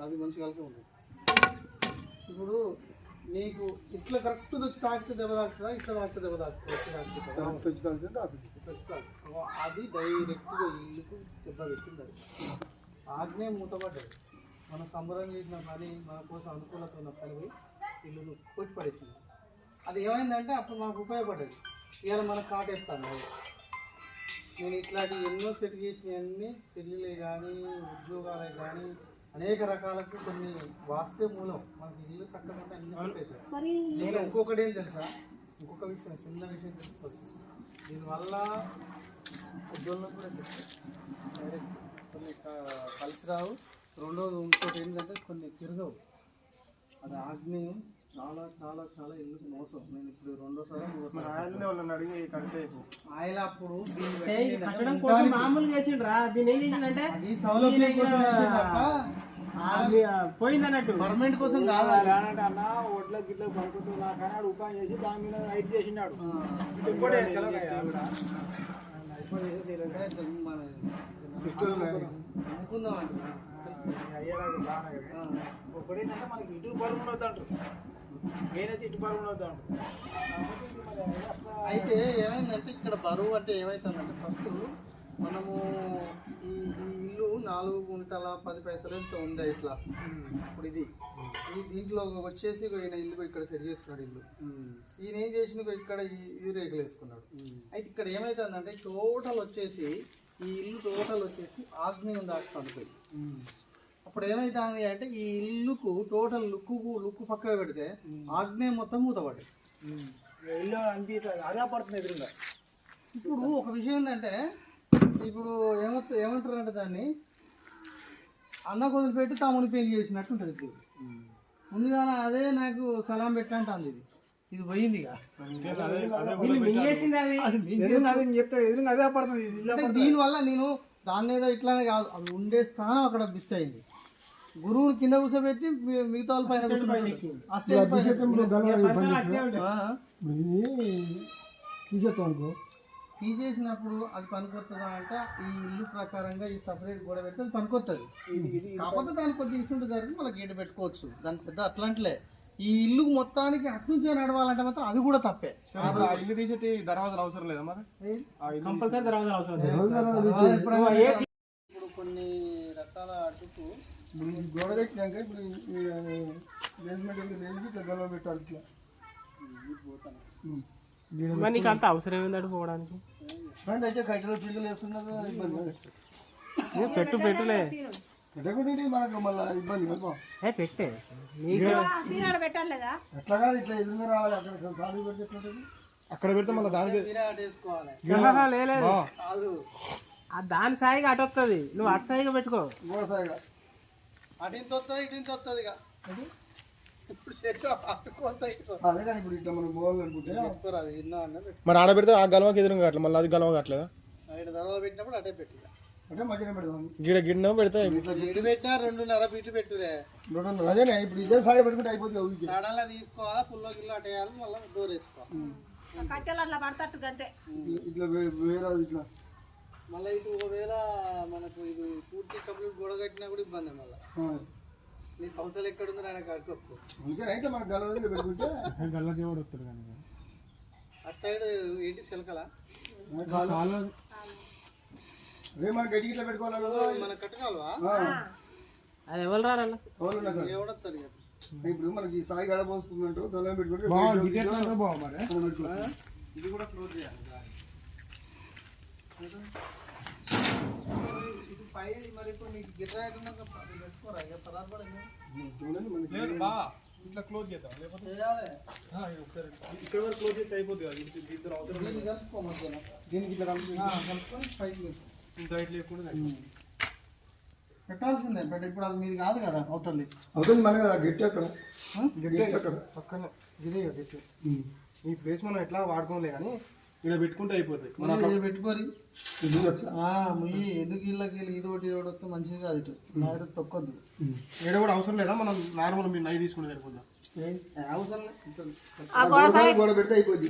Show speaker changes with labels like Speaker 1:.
Speaker 1: అది మంచిగా కలిపి ఉంది ఇప్పుడు నీకు ఇట్లా కరెక్ట్ వచ్చి తాకితే దెబ్బ తాకుతుందా ఇట్లా తాకితే దెబ్బ తాకుతుందా? అది డైరెక్ట్గా ఇల్లుకు దెబ్బ పెట్టింది అది ఆగ్నేయం మూతపడ్డది మనం సంబరం చేసిన పని మన కోసం అనుకూలత ఉన్న పని ఇల్లును కొట్టి పడేసింది అది ఏమైందంటే అప్పుడు మనకు ఉపయోగపడ్డది ఇవాళ మనకు కాటేస్తాను. నేను ఇట్లాంటి ఎన్నో సెట్ చేసినవన్నీ పెళ్ళిళ్ళే కానీ ఉద్యోగాలే కానీ అనేక రకాలకు కొన్ని వాస్తే మూలం. మనకి ఇల్లు చక్కగా ఉంటే అన్ని నేను ఇంకొకటి ఏం తెలుసా? ఇంకొక విషయం చిన్న విషయం తెలుసుకోవచ్చు దీనివల్ల ఉద్యోగంలో కూడా తెలుసు డైరెక్ట్ కొన్ని కలిసి రావు. రెండోది ఇంకోటి ఏంటంటే కొన్ని తిరగవు. అది ఆగ్నేయం చాలా చాలా చాలా ఇల్లుకు మోసం నేను ఇప్పుడు రెండోసారి
Speaker 2: ఆయననే వాళ్ళని అడిగి అయిపో.
Speaker 1: ఆయన అప్పుడు దీన్ని
Speaker 3: ఏ,
Speaker 1: పెట్టి
Speaker 3: ఇది కట్టడం కోసం మామూలుగా వేసిండ్రా దీని ఏం చేసిందంటే
Speaker 1: అది సౌలభ్యం కోసం వేసింది తప్ప
Speaker 3: అది, ఆ, పోయింది అన్నట్టు
Speaker 1: పర్మనెంట్ కోసం కాదు అది.
Speaker 4: రానంటే అన్న ఒడ్ల గిట్ల పడుకుంటున్నా కానీ ఆడు ఉపాయం చేసి దాని మీద ఐదు చేసినాడు ఇది ఇంకోటి తెలవకయ్యా ఆవిడ. ఆయన అయిపోయి చేసేసి చేయలేదు.
Speaker 1: మన
Speaker 2: పిస్తోల్ ఉన్నాయి.
Speaker 1: అనుకుందాం అంటున్నా.
Speaker 4: అయ్యరాజు బాగానే కదా. ఒకటి ఏంటంటే మనకి ఇటు బరువు ఉండొద్దు అంటారు నేనైతే ఇటు బరువు ఉండొద్దు
Speaker 1: అయితే ఏమైందంటే ఇక్కడ బరువు అంటే ఏమవుతుందంటే ఫస్ట్ మనము ఈ ఈ ఇల్లు నాలుగు గుంటల పది పైసలు ఎంత ఉందా ఇట్లా? ఇప్పుడు ఇది. ఈ దీంట్లో వచ్చేసి ఈయన ఇల్లు ఇక్కడ సెట్ చేసుకున్నాడు ఇల్లు. ఈయన ఏం చేసిన ఇక్కడ ఈ- రేకులు వేసుకున్నాడు. అయితే ఇక్కడ ఏమవుతుందంటే టోటల్ వచ్చేసి ఈ ఇల్లు టోటల్ వచ్చేసి ఆగ్నేయం దాకా పడిపోయి అప్పుడు ఏమైతుంది అంటే ఈ ఇల్లుకు టోటల్ లుక్కు లుక్కు పక్కన పెడితే ఆగ్నేయం మొత్తం మూతపడ్డాయి
Speaker 4: ఇల్లు అనిపిస్తుంది అదే పడుతుంది ఎదురుగా.
Speaker 1: ఇప్పుడు ఒక విషయం ఏంటంటే ఇప్పుడు ఏమంట ఏమంటారంటే దాన్ని? అన్న వదిలిపెట్టి తమ్ముని పెళ్ళి చేసినట్టు ఉంటుంది ఇప్పుడు. ముందుగానే అదే నాకు సలాం ఇది. ఇది పోయింది
Speaker 3: మింగేసింది అది.
Speaker 4: ఇది ఇల్లు
Speaker 1: అంటే దీనివల్ల నేను దాన్ని ఏదో ఇట్లానే కాదు అది ఉండే స్థానం అక్కడ మిస్ అయింది. గురువుని కింద కూర్చోబెట్టి మిగతా వాళ్ళ పైన
Speaker 2: అనుకో
Speaker 1: తీసేసినప్పుడు అది పనికొస్తుందా అంటే ఈ ఇల్లు ప్రకారంగా ఈ సపరేట్ గోడ పెడితే అది పనికొస్తుంది కాకపోతే దానికి కొద్దిగా ఇస్తుంటే జరిగి మళ్ళీ గేట్ పెట్టుకోవచ్చు. దానికి పెద్ద అట్లాంటిలే. ఈ ఇల్లు మొత్తానికి అట్నుంచే నడవాలంటే మాత్రం అది కూడా తప్పే.
Speaker 2: ఆ ఇల్లు తీసేది దర్వాజాలు అవసరం లేదా మరి?
Speaker 3: కంపల్సరీ తర్వాత అవసరం
Speaker 1: ఇప్పుడు కొన్ని
Speaker 2: ఇప్పుడు ఈ గోడ పెట్టినాక ఇప్పుడు బేస్మెంట్ లేచి ఇట్లా గొడవ పెట్టాలి ఇట్లా.
Speaker 3: మరి నీకు అంత అవసరం ఏందంటే పోవడానికి?
Speaker 2: అయితే కట్టెలు పిల్లలు వేసుకున్నాక ఇబ్బంది
Speaker 3: పెట్టు పెట్టులే.
Speaker 2: పెట్టకుంటే మనకు మళ్ళీ ఇబ్బంది కదా
Speaker 3: ఏ పెట్టే.
Speaker 2: ఎట్లా కాదు ఇట్లా ఎదురుగా రావాలి అక్కడ ఖాళీ పెడితే ఎట్లా? అక్కడ పెడితే మళ్ళీ దానికి
Speaker 3: లేదు
Speaker 1: కాదు.
Speaker 3: ఆ దాని సాయిగా అటు వస్తుంది నువ్వు అటు సాయిగా పెట్టుకో.
Speaker 2: గోడ సాయిగా.
Speaker 1: అటు ఇంత వస్తుంది ఇటు ఇంత వస్తుంది ఇక ఇప్పుడు సెట్స్ అట్టుకోతా ఇటు.
Speaker 2: అదే కానీ ఇప్పుడు ఇట్లా మనం పోవాలి అనుకుంటే
Speaker 1: పెట్టుకోరాదు ఇన్నా అన్న
Speaker 5: మరి ఆడ పెడితే ఆ గలవకి ఎదురుగా కావట్లేదు మళ్ళీ అది గలవ కావట్లేదా?
Speaker 1: తర్వాత పెట్టినప్పుడు అటే పెట్టు
Speaker 2: అంటే మధ్యలో పెడదాం.
Speaker 5: గిడ గిన్నె పెడితే
Speaker 1: ఇటు పెట్టినా రెండున్నర ఫీట్లు పెట్టుదే.
Speaker 2: రెండు వందలు. అదేనే ఇప్పుడు ఇదే సాయి పెట్టుకుంటే అయిపోతుంది.
Speaker 1: సడన్గా తీసుకోవాలా పుల్లో గిల్లో అటు వేయాలి మళ్ళీ డోర్ వేసుకోవాలి.
Speaker 6: కట్టెలు అట్లా పడతట్టు గంతే.
Speaker 2: ఇట్లా- ఇట్లా వే- వేరాదు ఇట్లా.
Speaker 1: మళ్ళీ ఇటు ఒకవేళ మనకు ఇది పూర్తి కంప్లీట్ గొడవ కట్టినా కూడా ఇబ్బంది మళ్ళీ. నీకు అవతల ఎక్కడుందో ఆయన కట్టుకోవచ్చు
Speaker 2: అందుకే అయితే మనకు గలవది పెట్టుకుంటే
Speaker 1: అటు సైడ్ ఏంటి చిలకల?
Speaker 2: రే మన గడ్డి ఇట్లా పెట్టుకోవాలన్నా
Speaker 1: మన కట్టగలవా
Speaker 3: అది ఎవరు
Speaker 1: ఎవడొస్తాడు
Speaker 2: ఇప్పుడు మనకి సాయి గడ పోసుకుందంటూ దళం పెట్టుకుంటే మనం పెట్టుకోవాలి.
Speaker 1: ఇది కూడా క్లోజ్ చేయాలి. ఇది పై మరి ఇప్పుడు నీకు పెట్టుకోరా ఇక పదార్థ
Speaker 5: ఇట్లా క్లోజ్ చేద్దాం. లేకపోతే
Speaker 1: చేయాలి
Speaker 5: ఇక్కడ వరకు క్లోజ్ చేస్తే కదా అవసరం
Speaker 2: దీనికి ఇట్లా
Speaker 1: కలుపుకొని పైకి
Speaker 5: లేకుండా
Speaker 1: పెట్టాల్సిందే బట్ ఇప్పుడు అది మీది కాదు కదా అవుతుంది.
Speaker 2: అవుతుంది మన కదా గట్టి అక్కడ. గట్టి అక్కడ.
Speaker 5: పక్కన ఇదే గట్టి. ఈ ప్లేస్ మనం ఎట్లా వాడుకోలే కానీ ఇక్కడ పెట్టుకుంటే అయిపోతుంది మన
Speaker 1: పెట్టుకోరి.
Speaker 2: ఇది వచ్చా?
Speaker 1: ఆ, ముయ్యి ఎందుకు ఇళ్ళకి వెళ్ళి ఇది ఒకటి ఇది ఒకటి వస్తే మంచిది కాదు ఇటు. నాయరు తొక్కొద్దు.
Speaker 5: ఏడ కూడా అవసరం లేదా? మనం నార్మల్ మీరు నై తీసుకుంటే సరిపోద్దాం?
Speaker 1: ఏ, అవసరం లేదు.
Speaker 2: గోడ పెడితే అయిపోద్ది.